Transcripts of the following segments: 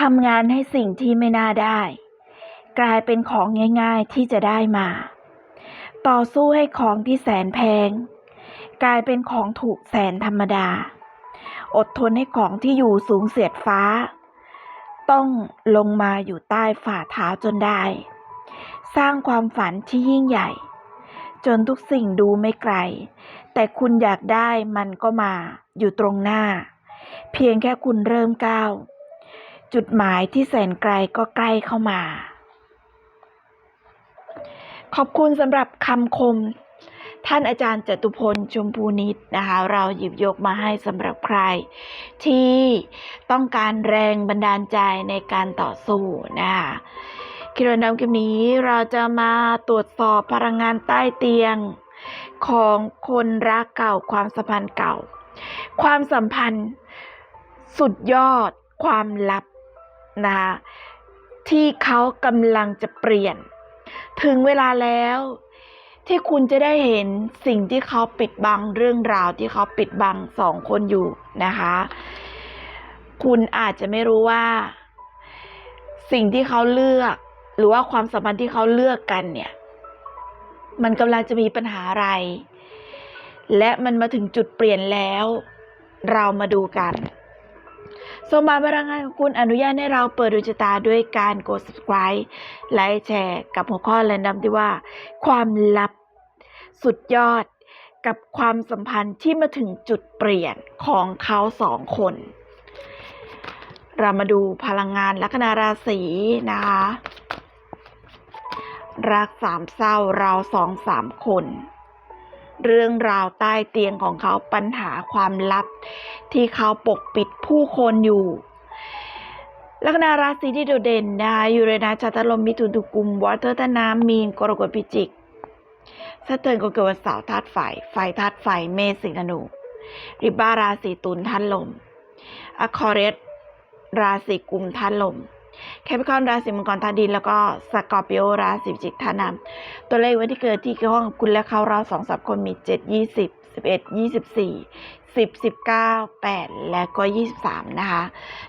ทำงานให้สิ่งที่ไม่น่าได้ กลายเป็นของง่ายๆที่จะได้มา ต่อสู้ให้ของที่แสนแพง กลายเป็นของถูกแสนธรรมดา อดทนให้ของที่อยู่สูงเสียดฟ้า ต้องลงมาอยู่ใต้ฝ่าเท้าจนได้ สร้างความฝันที่ยิ่งใหญ่ จนทุกสิ่งดูไม่ไกล แต่คุณอยากได้มันก็มาอยู่ตรงหน้า เพียงแค่คุณเริ่มก้าว จุดหมายที่แสนไกลก็ใกล้เข้ามา ขอบคุณสำหรับคำคม ท่านอาจารย์จตุพลชมพูนิตนะคะ เราหยิบยกมาให้สำหรับใคร ที่ต้องการแรงบันดาลใจในการต่อสู้นะคะคิรนำคลิปนี้เราจะมาตรวจสอบพลังงานใต้เตียงของคนรักเก่าความสัมพันธ์เก่า ความสัมพันธ์สุดยอดความลับ นะคะที่เขากำลังจะเปลี่ยน ถึงเวลาแล้วที่คุณจะได้เห็นสิ่งที่เขาปิดบังเรื่องราวที่เขาปิดบังสองคนอยู่นะคะ คุณอาจจะไม่รู้ว่า สิ่งที่เขาเลือก หรือว่าความสัมพันธ์ที่เขาเลือกกันเนี่ย มันกำลังจะมีปัญหาอะไร และมันมาถึงจุดเปลี่ยนแล้ว เรามาดูกัน สมบัติพลังงานของคุณอนุญาตให้เราเปิดดวงชะตาด้วยการกด subscribe ไลค์แชร์ กับหัวข้อแรนดอมที่ว่า ความลับสุดยอดกับความสัมพันธ์ที่มาถึงจุดเปลี่ยนของเขาสองคน เรามาดูพลังงานลัคนาราศีนะคะ รักสามเศร้าเราสองสามคน เรื่องราวใต้เตียงของเขาปัญหาความลับ ที่เขาปกปิดผู้คนอยู่ลัคนาราศีที่โดดเด่นนะคะยูเรนัสจัตลมมิถุนตุกุมวอเตอร์ตาน้ำมีนกรกฎพิจิกสะเติร์นก็เกิดวันเสาร์ธาตุไฟ ไฟธาตุไฟ เมษสิงห์ธนู ริบ้าราศีตุลธาตุลมอะคอเรสราศีกุมธาตุลม แคปิคอนราศีมังกรธาตุดินแล้วก็สกอร์ปิโอราศีพิจิกธาตุน้ำตัวเลขวันที่เกิดที่เกี่ยวข้องกับคุณและเขาเราสองสามคนมีเจ็ดยี่สิบสิบเอ็ดยี่สิบสี่สิบสิบเก้าแปดและก็ยี่สิบสามนะคะ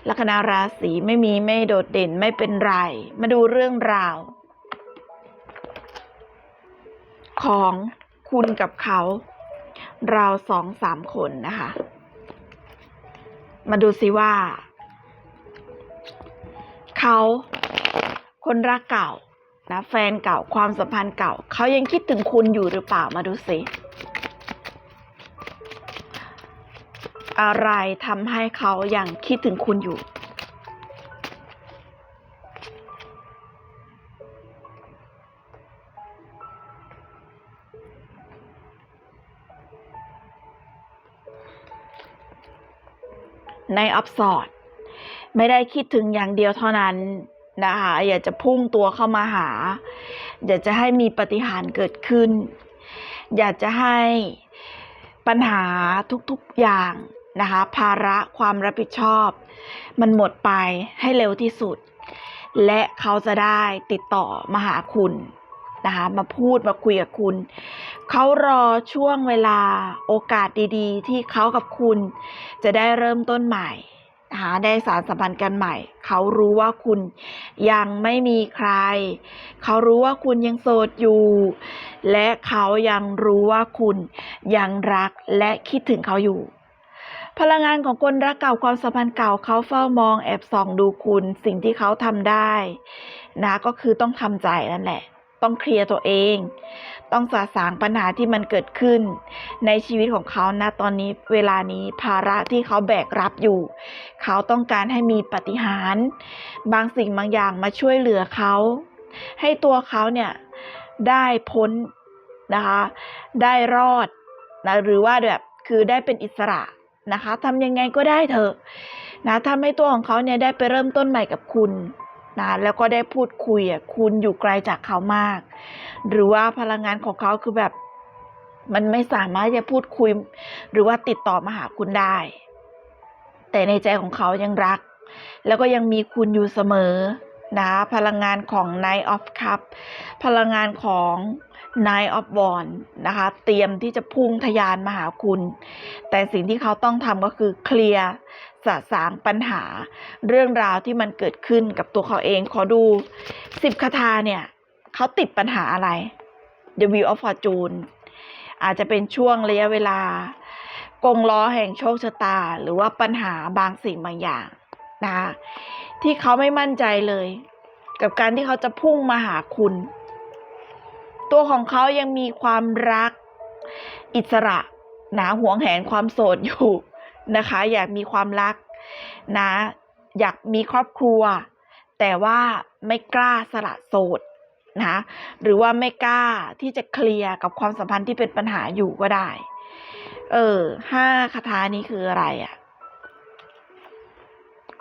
ลัคนาราศีไม่มีไม่โดดเด่นไม่เป็นไร มาดูเรื่องราว ของคุณกับเขา เราสองสามคนนะคะ มาดูสิว่า เขา คนรักเก่านะแฟนเก่าความสัมพันธ์เก่า เขายังคิดถึงคุณอยู่หรือเปล่ามาดูสิ อะไรทำให้เขายังคิดถึงคุณอยู่ ในอัพสอด ไม่ได้คิดถึงอย่างเดียวเท่านั้นนะคะอยากจะพุ่งตัวเข้ามาหา อยากจะให้มีปฏิหารเกิดขึ้น อยากจะให้ปัญหาทุกๆอย่างนะคะภาระความรับผิดชอบ มันหมดไปให้เร็วที่สุด และเขาจะได้ติดต่อมาหาคุณนะคะมาพูดมาคุยกับคุณ เขารอช่วงเวลาโอกาสดีๆ ที่เขากับคุณจะได้เริ่มต้นใหม่ นะคะได้สารสัมพันธ์กันใหม่ เขารู้ว่าคุณยังไม่มีใคร เขารู้ว่าคุณยังโสดอยู่ และเขายังรู้ว่าคุณยังรักและคิดถึงเขาอยู่ พลังงานของคนรักเก่าความสัมพันธ์เก่าเขาเฝ้ามองแอบส่องดูคุณ สิ่งที่เขาทำได้ นะก็คือต้องทำใจนั่นแหละ ต้องเคลียร์ตัวเอง ต้องสะสางปัญหาที่มันเกิดขึ้น ในชีวิตของเขาณตอนนี้เวลานี้ภาระที่เขาแบกรับอยู่ เขาต้องการให้มีปฏิหารบางสิ่งบางอย่างมาช่วยเหลือเขา ให้ตัวเขาเนี่ยได้พ้นนะคะ ได้รอดนะหรือว่าแบบคือได้เป็นอิสระนะคะทำยังไงก็ได้เถอะนะทำให้ตัวของเขาเนี่ยได้ไปเริ่มต้นใหม่กับคุณ นะแล้วก็ได้พูดคุยอะคุณอยู่ไกลจากเขามาก หรือว่าพลังงานของเขาคือแบบ มันไม่สามารถจะพูดคุย หรือว่าติดต่อมาหาคุณได้ แต่ในใจของเขายังรัก แล้วก็ยังมีคุณอยู่เสมอนะพลังงานของ Knight of Cup พลังงานของ Nine of w a n d นะคะ เตรียมที่จะพุ่งทะยานมาหาคุณ แต่สิ่งที่เขาต้องทำก็คือเคลียร์ สะสางปัญหา เรื่องราวที่มันเกิดขึ้นกับตัวเขาเอง ขอดูสิบคาถาเนี่ยเขาติดปัญหาอะไร The Wheel of Fortune อาจจะเป็นช่วงระยะเวลากงล้อแห่งโชคชะตา หรือว่าปัญหาบางสิ่งบางอย่างนะคะที่เขาไม่มั่นใจเลย กับการที่เขาจะพุ่งมาหาคุณ ตัวของเขายังมีความรักอิสระนะห่วงแหนความโสดอยู่ นะคะ อยากมีความรักนะ อยากมีครอบครัว แต่ว่าไม่กล้าสละโสดนะหรือว่าไม่กล้าที่จะเคลียร์กับความสัมพันธ์ที่เป็นปัญหาอยู่ก็ได้ เออห้าคาถานี้คืออะไรอะ่ะ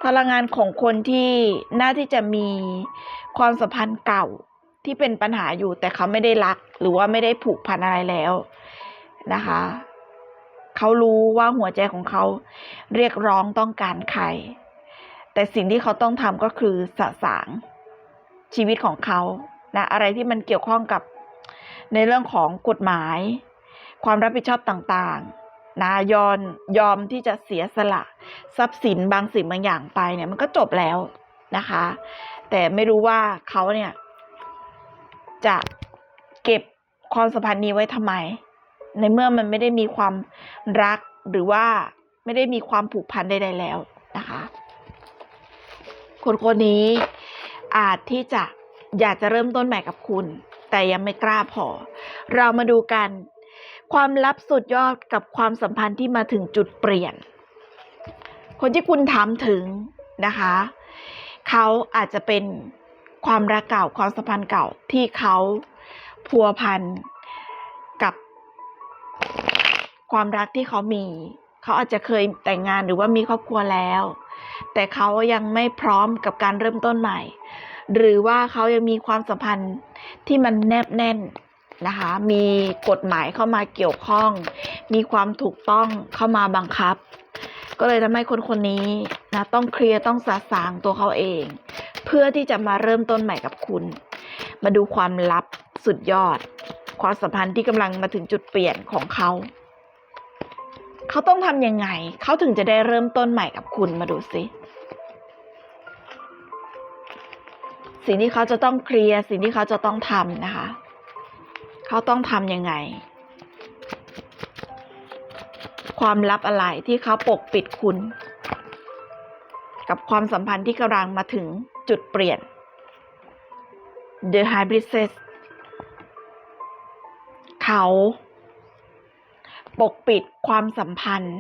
พลังงานของคนที่น่าที่จะมีความสัมพันธ์เก่าที่เป็นปัญหาอยู่ แต่เขาไม่ได้รัก หรือว่าไม่ได้ผูกพันอะไรแล้วนะคะ เขารู้ว่าหัวใจของเขาเรียกร้องต้องการใคร แต่สิ่งที่เขาต้องทำก็คือสะสางชีวิตของเขานะอะไรที่มันเกี่ยวข้องกับในเรื่องของกฎหมาย ความรับผิดชอบต่างๆนะยอมยอมที่จะเสียสละ ทรัพย์สินบางสิ่งบางอย่างไปเนี่ยมันก็จบแล้วนะคะ แต่ไม่รู้ว่าเขาเนี่ยจะเก็บความสัมพันธ์นี้ไว้ทำไม ในเมื่อมันไม่ได้มีความรักหรือว่าไม่ได้มีความผูกพันใดๆแล้วนะคะคนคนนี้อาจที่จะอยากจะเริ่มต้นใหม่กับคุณ แต่ยังไม่กล้าพอ เรามาดูกัน ความลับสุดยอดกับความสัมพันธ์ที่มาถึงจุดเปลี่ยน คนที่คุณถามถึงนะคะ เขาอาจจะเป็นความรักเก่าความสัมพันธ์เก่าที่เขาพัวพัน ความรักที่เขามี เขาอาจจะเคยแต่งงานหรือว่ามีครอบครัวแล้ว แต่เขายังไม่พร้อมกับการเริ่มต้นใหม่ หรือว่าเขายังมีความสัมพันธ์ที่มันแนบแน่นนะคะ มีกฎหมายเข้ามาเกี่ยวข้อง มีความถูกต้องเข้ามาบังคับ ก็เลยทำให้คนคนนี้นะต้องเคลียร์ต้องสาสางตัวเขาเอง เพื่อที่จะมาเริ่มต้นใหม่กับคุณ มาดูความลับสุดยอด ความสัมพันธ์ที่กำลังมาถึงจุดเปลี่ยนของเขา เขาต้องทำยังไง เขาถึงจะได้เริ่มต้นใหม่กับคุณมาดูสิสิ่งที่เขาจะต้องเคลียร์สิ่งที่เขาจะต้องทำนะคะ เขาต้องทำยังไง ความลับอะไรที่เขาปกปิดคุณ กับความสัมพันธ์ที่กำลังมาถึงจุดเปลี่ยน The Hybridess เขา ปกปิดความสัมพันธ์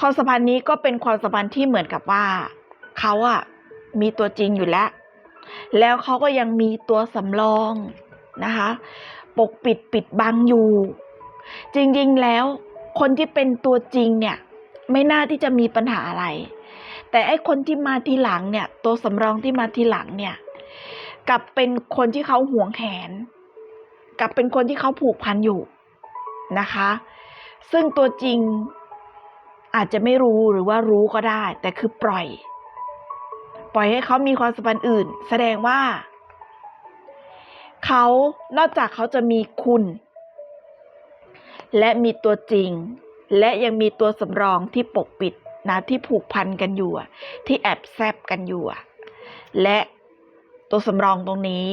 ความสัมพันธ์นี้ก็เป็นความสัมพันธ์ที่เหมือนกับว่า เขาอะมีตัวจริงอยู่แล้ว แล้วเขาก็ยังมีตัวสำรองนะคะ ปกปิดปิดบังอยู่ จริงๆแล้ว คนที่เป็นตัวจริงเนี่ย ไม่น่าที่จะมีปัญหาอะไร แต่ไอ้คนที่มาทีหลังเนี่ย ตัวสำรองที่มาทีหลังเนี่ย กลับเป็นคนที่เขาหวงแหน กลับเป็นคนที่เขาผูกพันอยู่นะคะ ซึ่งตัวจริงอาจจะไม่รู้หรือว่ารู้ก็ได้ แต่คือปล่อย ปล่อยให้เขามีความสัมพันธ์อื่น แสดงว่าเขานอกจากเขาจะมีคุณ และมีตัวจริง และยังมีตัวสำรองที่ปกปิดนะที่ผูกพันกันอยู่ที่แอบแซบกันอยู่และ ตัวสำรองตรงนี้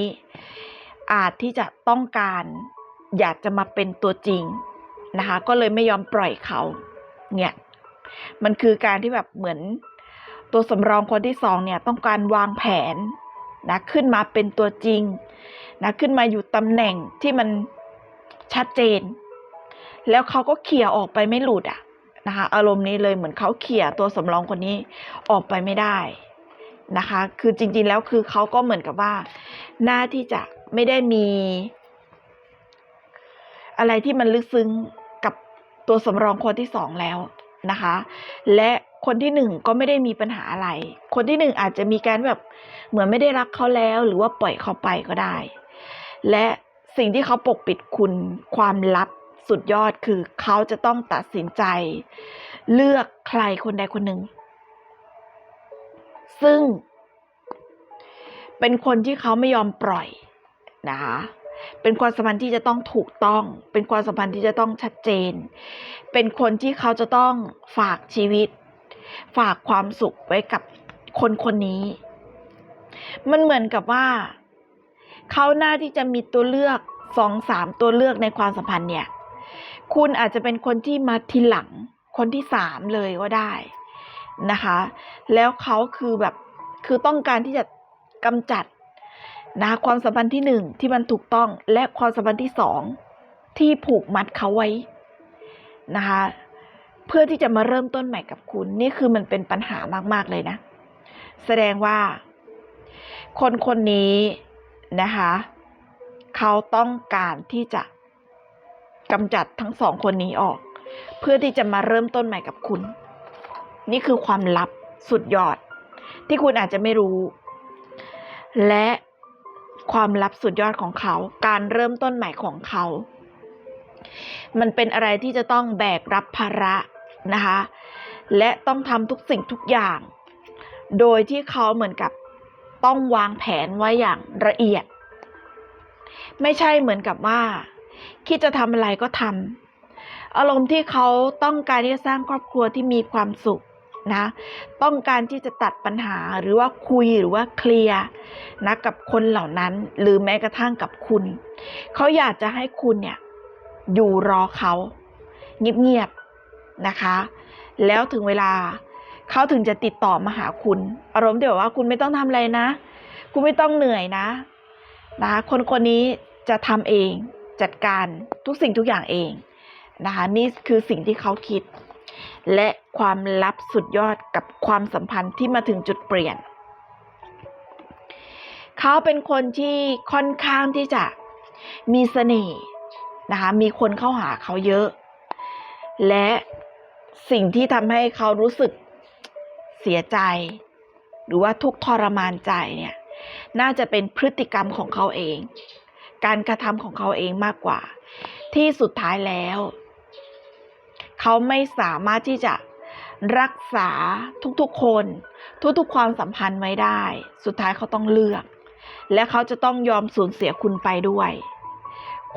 อาจที่จะต้องการอยากจะมาเป็นตัวจริงนะคะ ก็เลยไม่ยอมปล่อยเขาเนี่ยมันคือการที่แบบเหมือนตัวสำรองคนที่สองเนี่ยต้องการวางแผนนะขึ้นมาเป็นตัวจริงนะขึ้นมาอยู่ตำแหน่งที่มันชัดเจน แล้วเขาก็เขี่ยออกไปไม่หลุดอะนะคะอารมณ์นี้เลยเหมือนเขาเขี่ยตัวสำรองคนนี้ออกไปไม่ได้ นะคะ คือจริงๆแล้วคือเขาก็เหมือนกับว่า หน้าที่จะไม่ได้มี อะไรที่มันลึกซึ้งกับตัวสำรองคนที่สองแล้วนะคะ และคนที่หนึ่งก็ไม่ได้มีปัญหาอะไร คนที่หนึ่งอาจจะมีการแบบเหมือนไม่ได้รักเขาแล้ว หรือว่าปล่อยเขาไปก็ได้ และสิ่งที่เขาปกปิดคุณความลับสุดยอดคือเขาจะต้องตัดสินใจ เลือกใครคนใดคนหนึ่ง ซึ่ง เป็นคนที่เขาไม่ยอมปล่อยนะคะเป็นความสัมพันธ์ที่จะต้องถูกต้อง เป็นความสัมพันธ์ที่จะต้องชัดเจน เป็นคนที่เขาจะต้องฝากชีวิต ฝากความสุขไว้กับคนคนนี้ มันเหมือนกับว่า เขาหน้าที่จะมีตัวเลือกสองสามตัวเลือกในความสัมพันธ์เนี่ย คุณอาจจะเป็นคนที่มาทีหลัง คนที่สามเลยก็ได้ นะคะ แล้วเขาคือแบบคือต้องการที่จะกำจัดนะความสัมพันธ์ที่หนึ่งที่มันถูกต้องและความสัมพันธ์ที่สองที่ผูกมัดเขาไว้นะคะเพื่อที่จะมาเริ่มต้นใหม่กับคุณ นี่คือมันเป็นปัญหามากๆเลยนะ แสดงว่า คนคนนี้นะคะเขาต้องการที่จะกำจัดทั้งสองคนนี้ออก เพื่อที่จะมาเริ่มต้นใหม่กับคุณ นี่คือความลับสุดยอด ที่คุณอาจจะไม่รู้ และความลับสุดยอดของเขา การเริ่มต้นใหม่ของเขา มันเป็นอะไรที่จะต้องแบกรับภาระนะคะ และต้องทำทุกสิ่งทุกอย่าง โดยที่เขาเหมือนกับต้องวางแผนไว้อย่างละเอียด ไม่ใช่เหมือนกับว่า คิดจะทำอะไรก็ทำอารมณ์ที่เขาต้องการที่จะสร้างครอบครัวที่มีความสุข นะ ต้องการที่จะตัดปัญหาหรือว่าคุยหรือว่าเคลียร์นะกับคนเหล่านั้นหรือแม้กระทั่งกับคุณ เขาอยากจะให้คุณเนี่ยอยู่รอเขาเงียบๆนะคะ แล้วถึงเวลาเขาถึงจะติดต่อมาหาคุณ อารมณ์ที่แบบว่าคุณไม่ต้องทำอะไรนะ คุณไม่ต้องเหนื่อยนะนะคะคนคนนี้จะทำเองจัดการทุกสิ่งทุกอย่างเองนะคะนี่คือสิ่งที่เขาคิด และความลับสุดยอดกับความสัมพันธ์ที่มาถึงจุดเปลี่ยน เขาเป็นคนที่ค่อนข้างที่จะมีเสน่ห์นะคะมีคนเข้าหาเขาเยอะ และสิ่งที่ทำให้เขารู้สึกเสียใจ หรือว่าทุกทรมานใจเนี่ยน่าจะเป็นพฤติกรรมของเขาเอง การกระทำของเขาเองมากกว่า ที่สุดท้ายแล้ว เขาไม่สามารถที่จะรักษาทุกๆคน ทุกๆความสัมพันธ์ไว้ได้ สุดท้ายเขาต้องเลือก และเขาจะต้องยอมสูญเสียคุณไปด้วย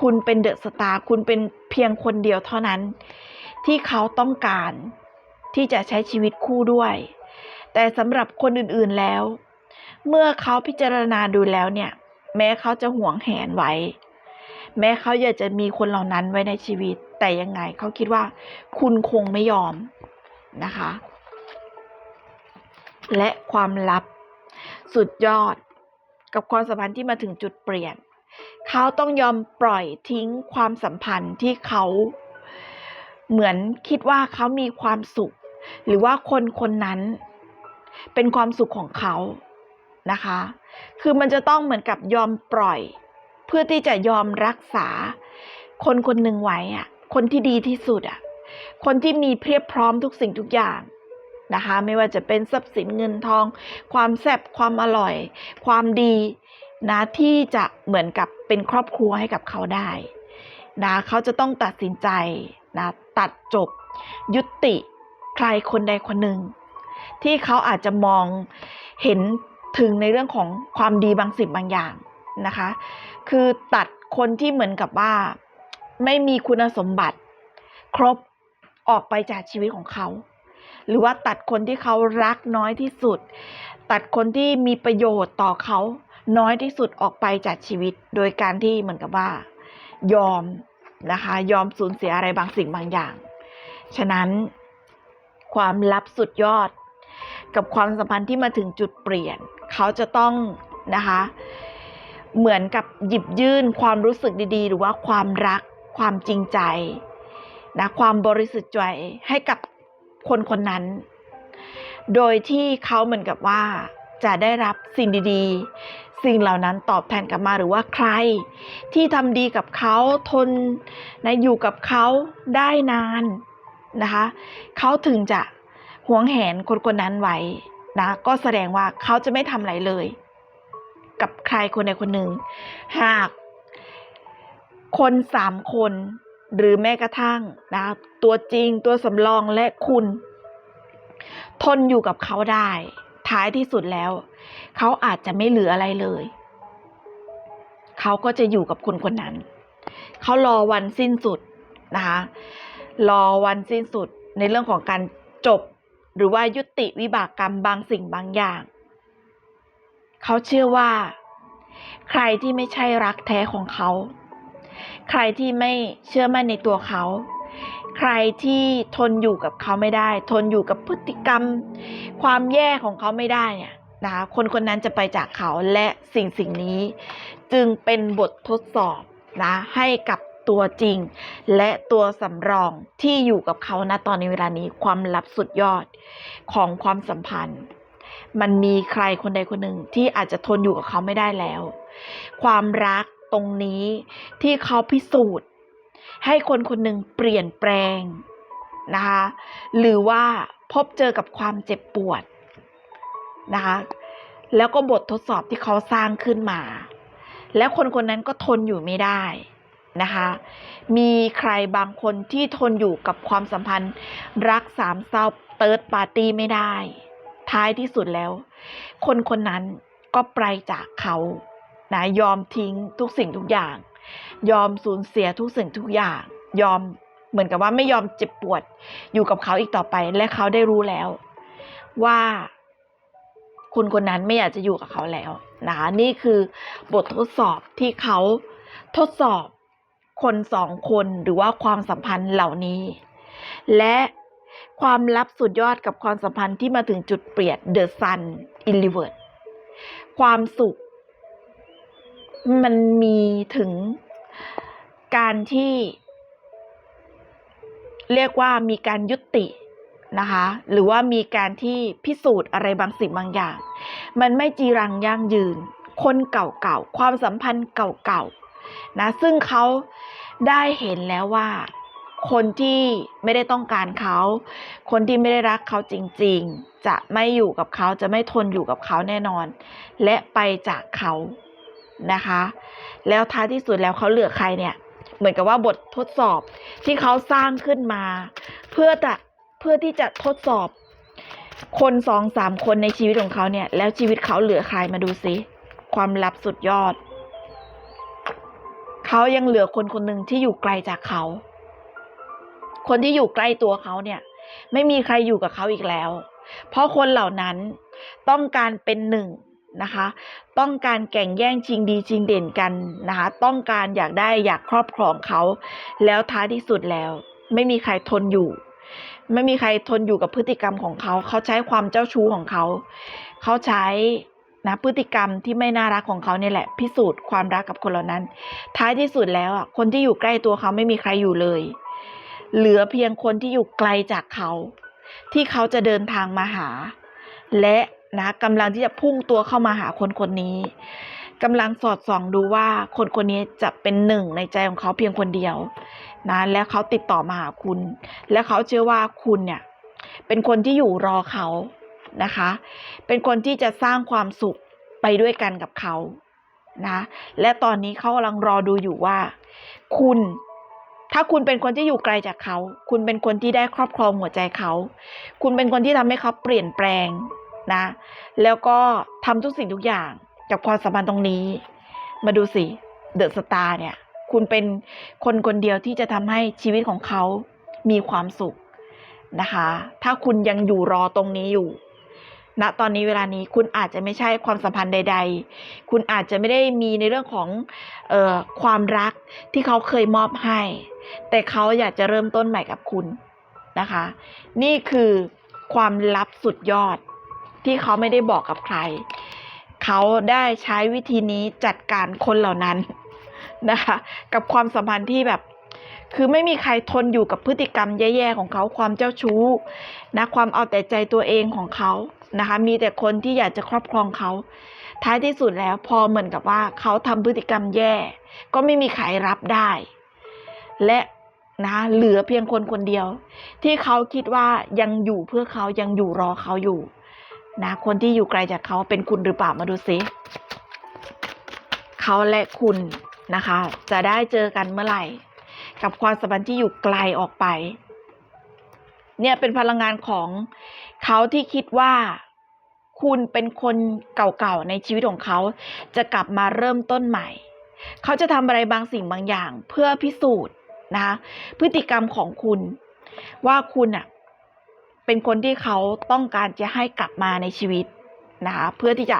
คุณเป็นเดอะสตาร์คุณเป็นเพียงคนเดียวเท่านั้น ที่เขาต้องการที่จะใช้ชีวิตคู่ด้วย แต่สำหรับคนอื่นๆแล้ว เมื่อเขาพิจารณาดูแล้วเนี่ย แม้เขาจะห่วงแหนไว้ แม้เขาอยากจะมีคนเหล่านั้นไว้ในชีวิต แต่ยังไงเขาคิดว่า คุณคงไม่ยอมนะคะ และความลับสุดยอดกับความสัมพันธ์ที่มาถึงจุดเปลี่ยน เขาต้องยอมปล่อยทิ้งความสัมพันธ์ที่เขาเหมือนคิดว่าเขามีความสุข หรือว่าคนคนนั้นเป็นความสุขของเขานะคะ คือมันจะต้องเหมือนกับยอมปล่อย เพื่อที่จะยอมรักษาคนคนหนึ่งไว้อะ คนที่ดีที่สุดอะคนที่มีเพียบพร้อมทุกสิ่งทุกอย่างนะคะ ไม่ว่าจะเป็นทรัพย์สินเงินทอง ความแซ่บความอร่อย ความดีนะที่จะเหมือนกับเป็นครอบครัวให้กับเขาได้นะเขาจะต้องตัดสินใจนะตัดจบ ยุติใครคนใดคนหนึ่ง ที่เขาอาจจะมองเห็นถึงในเรื่องของความดีบางสิ่งบางอย่างนะคะ คือตัดคนที่เหมือนกับว่า ไม่มีคุณสมบัติ ครบออกไปจากชีวิตของเขา หรือว่าตัดคนที่เขารักน้อยที่สุด ตัดคนที่มีประโยชน์ต่อเขาน้อยที่สุดออกไปจากชีวิต โดยการที่เหมือนกับว่า ยอมนะคะ ยอมสูญเสียอะไรบางสิ่งบางอย่าง ฉะนั้นความลับสุดยอด กับความสัมพันธ์ที่มาถึงจุดเปลี่ยน เขาจะต้องนะคะ เหมือนกับหยิบยื่นความรู้สึกดีๆ หรือว่าความรัก ความจริงใจนะความบริสุทธิ์ใจให้กับคนคนนั้น โดยที่เขาเหมือนกับว่าจะได้รับสิ่งดีๆ สิ่งเหล่านั้นตอบแทนกลับมาหรือว่าใคร ที่ทำดีกับเขาทนนะอยู่กับเขาได้นานนะคะเขาถึงจะหวงแหนคนคนนั้นไว้นะก็แสดงว่าเขาจะไม่ทำอะไรเลย กับใครคนใดคนหนึ่ง หาก คนสามคน หรือแม้กระทั่งนะตัวจริงตัวสำรองและคุณ ทนอยู่กับเขาได้ ท้ายที่สุดแล้ว เขาอาจจะไม่เหลืออะไรเลย เขาก็จะอยู่กับคนคนนั้น เขารอวันสิ้นสุดนะคะรอวันสิ้นสุดในเรื่องของการจบ หรือว่ายุติวิบากกรรมบางสิ่งบางอย่าง เขาเชื่อว่า ใครที่ไม่ใช่รักแท้ของเขา ใครที่ไม่เชื่อมั่นในตัวเขา ใครที่ทนอยู่กับเขาไม่ได้ ทนอยู่กับพฤติกรรม ความแย่ของเขาไม่ได้เนี่ยนะคะคนคนนั้นจะไปจากเขาและสิ่งสิ่งนี้ จึงเป็นบททดสอบนะให้กับตัวจริง และตัวสำรองที่อยู่กับเขาณตอนในเวลานี้ความลับสุดยอดของความสัมพันธ์ มันมีใครคนใดคนหนึ่งที่อาจจะทนอยู่กับเขาไม่ได้แล้ว ความรัก ตรงนี้ที่เขาพิสูจน์ ให้คนคนหนึ่งเปลี่ยนแปลงนะคะหรือว่าพบเจอกับความเจ็บปวดนะคะแล้วก็บททดสอบที่เขาสร้างขึ้นมา แล้วคนคนนั้นก็ทนอยู่ไม่ได้นะคะ มีใครบางคนที่ทนอยู่กับความสัมพันธ์รักสามเศร้าเติร์ดปาร์ตี้ไม่ได้ ท้ายที่สุดแล้ว คนคนนั้นก็ไปจากเขา นะยอมทิ้งทุกสิ่งทุกอย่าง ยอมสูญเสียทุกสิ่งทุกอย่าง ยอมเหมือนกับว่าไม่ยอมเจ็บปวดอยู่กับเขาอีกต่อไป และเขาได้รู้แล้ว ว่าคุณคนนั้นไม่อยากจะอยู่กับเขาแล้วนะคะนี่คือบททดสอบที่เขาทดสอบคนสองคนหรือว่าความสัมพันธ์เหล่านี้ และความลับสุดยอดกับความสัมพันธ์ที่มาถึงจุดเปลี่ยน The Sun i n r e v e r s e ความสุข มันมีถึงการที่ เรียกว่ามีการยุตินะคะ หรือว่ามีการที่พิสูจน์อะไรบางสิ่งบางอย่าง มันไม่จีรังยั่งยืน คนเก่าๆ ความสัมพันธ์เก่าๆ นะ ซึ่งเขาได้เห็นแล้วว่า คนที่ไม่ได้ต้องการเขา คนที่ไม่ได้รักเขาจริง ๆ จะไม่อยู่กับเขาจะไม่ทนอยู่กับเขาแน่นอน และไปจากเขา นะคะ แล้วท้ายที่สุดแล้วเขาเหลือใครเนี่ย เหมือนกับว่าบททดสอบที่เขาสร้างขึ้นมา เพื่อจะเพื่อที่จะทดสอบ คนสองสามคนในชีวิตของเขาเนี่ย แล้วชีวิตเขาเหลือใครมาดูซิความลับสุดยอด เขายังเหลือคนคนหนึ่งที่อยู่ไกลจากเขา คนที่อยู่ใกล้ตัวเขาเนี่ย ไม่มีใครอยู่กับเขาอีกแล้ว เพราะคนเหล่านั้นต้องการเป็นหนึ่ง นะคะ ต้องการแข่งแย่งชิงดีชิงเด่นกันนะคะ ต้องการอยากได้อยากครอบครองเขา แล้วท้ายที่สุดแล้ว ไม่มีใครทนอยู่ ไม่มีใครทนอยู่กับพฤติกรรมของเขา เขาใช้ความเจ้าชู้ของเขา เขาใช้นะพฤติกรรมที่ไม่น่ารักของเขาเนี่ยแหละ พิสูจน์ความรักกับคนเหล่านั้น ท้ายที่สุดแล้วอะคนที่อยู่ใกล้ตัวเขาไม่มีใครอยู่เลย เหลือเพียงคนที่อยู่ไกลจากเขา ที่เขาจะเดินทางมาหา และ นะกำลังที่จะพุ่งตัวเข้ามาหาคนคนนี้กำลังสอดส่องดูว่าคนคนนี้จะเป็นหนึ่งในใจของเขาเพียงคนเดียวนะและเขาติดต่อมาหาคุณ และเขาเชื่อว่าคุณเนี่ยเป็นคนที่อยู่รอเขานะคะ เป็นคนที่จะสร้างความสุขไปด้วยกันกับเขานะและตอนนี้เขากำลังรอดูอยู่ว่า คุณ ถ้าคุณเป็นคนที่อยู่ไกลจากเขา คุณเป็นคนที่ได้ครอบครองหัวใจเขา คุณเป็นคนที่ทำให้เขาเปลี่ยนแปลง นะ แล้วก็ทำทุกสิ่งทุกอย่างกับความสัมพันธ์ตรงนี้ มาดูสิเดอะสตาร์เนี่ย คุณเป็นคนคนเดียวที่จะทำให้ชีวิตของเขามีความสุขนะคะ ถ้าคุณยังอยู่รอตรงนี้อยู่ณตอนนี้เวลานี้คุณอาจจะไม่ใช่ความสัมพันธ์ใด ๆ คุณอาจจะไม่ได้มีในเรื่องของเออความรักที่เขาเคยมอบให้ แต่เขาอยากจะเริ่มต้นใหม่กับคุณนะคะ นี่คือความลับสุดยอด ที่เขาไม่ได้บอกกับใคร เขาได้ใช้วิธีนี้จัดการคนเหล่านั้นนะคะ กับความสัมพันธ์ที่แบบ คือไม่มีใครทนอยู่กับพฤติกรรมแย่ๆของเขาความเจ้าชู้นะความเอาแต่ใจตัวเองของเขานะคะ มีแต่คนที่อยากจะครอบครองเขา ท้ายที่สุดแล้วพอเหมือนกับว่าเขาทำพฤติกรรมแย่ ก็ไม่มีใครรับได้ และนะเหลือเพียงคนคนเดียว ที่เขาคิดว่ายังอยู่เพื่อเขายังอยู่รอเขาอยู่ นะคนที่อยู่ไกลจากเขาเป็นคุณหรือเปล่ามาดูซิเขาและคุณนะคะ จะได้เจอกันเมื่อไหร่ กับความสัมพันธ์ที่อยู่ไกลออกไป เนี่ยเป็นพลังงานของเขาที่คิดว่าคุณเป็นคนเก่าๆในชีวิตของเขา จะกลับมาเริ่มต้นใหม่ เขาจะทำอะไรบางสิ่งบางอย่าง เพื่อพิสูจน์นะคะพฤติกรรมของคุณ ว่าคุณอะ เป็นคนที่เขาต้องการจะให้กลับมาในชีวิตนะคะเพื่อที่จะ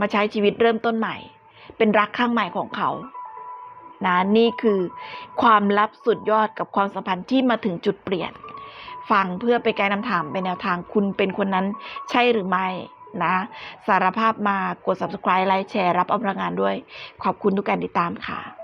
มาใช้ชีวิตเริ่มต้นใหม่ เป็นรักข้างใหม่ของเขานะนี่คือความลับสุดยอดกับความสัมพันธ์ที่มาถึงจุดเปลี่ยน ฟังเพื่อไปนไกด์นำถามเป็นแนวทางคุณเป็นคนนั้นใช่หรือไม่นะ สารภาพมากด subscribe ไลค์แชร์รับเอาพลังงานด้วย ขอบคุณทุกการติดตามค่ะ